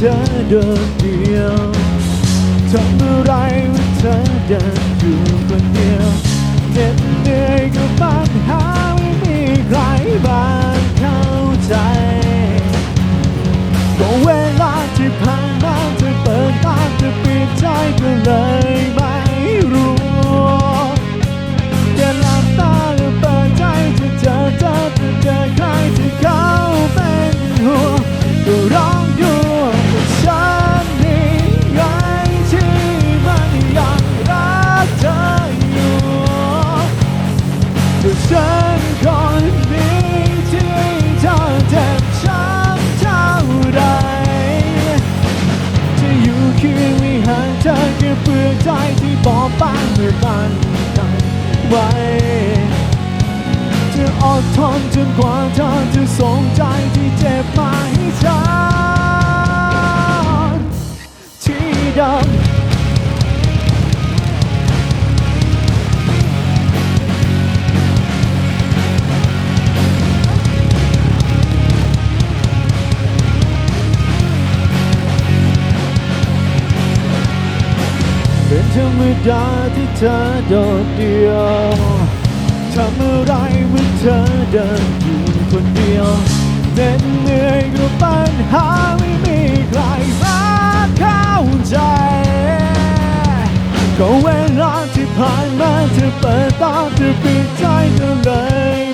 เดินเดียวทำอะไรเมื่อเธอเดินอยู่คนเดียวื่อมันกันไว้จะอดทนจนกว่าเธอจะสงใจที่เจ็บมา เป็นธรรมดาที่เธอโดดเดียวทำอะไรเมื่อเธอเดินอยู่คนเดียวเหน็ดเหนื่อยกับปัญหาไม่มีใครมาเข้าใจก็เวลาที่ผ่านมาเธอเปิดตาเธอปิดใจก็เลย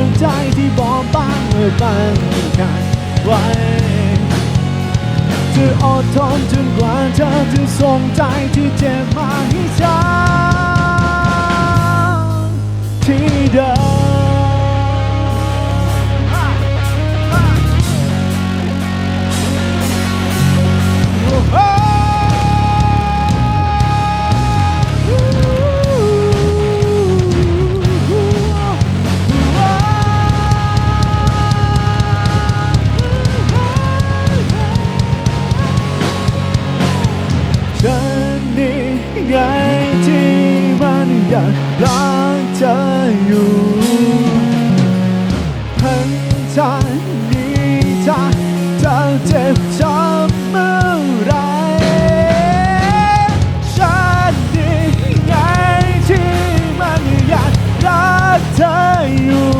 แค่อกใจที่บอบบางเมื่อบังกันไว้จะอดทนจนกว่าเธอจะส่งใจที่เจ็บมาให้ฉันที่เดิม ยากรักเธออยู่พันทางนี้ถ้าเธอเจ็บช้ำเมื่อไรฉันนี่ไงที่มันอยากรักเธออยู่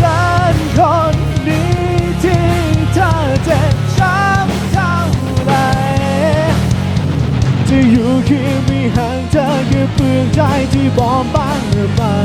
ฉันคนนี้ที่เธอเจ็บช้ำเท่าไรจะอยู่เคียงไม่ห่างเธ ใจที่บอบบางเมื่อมันกันไว้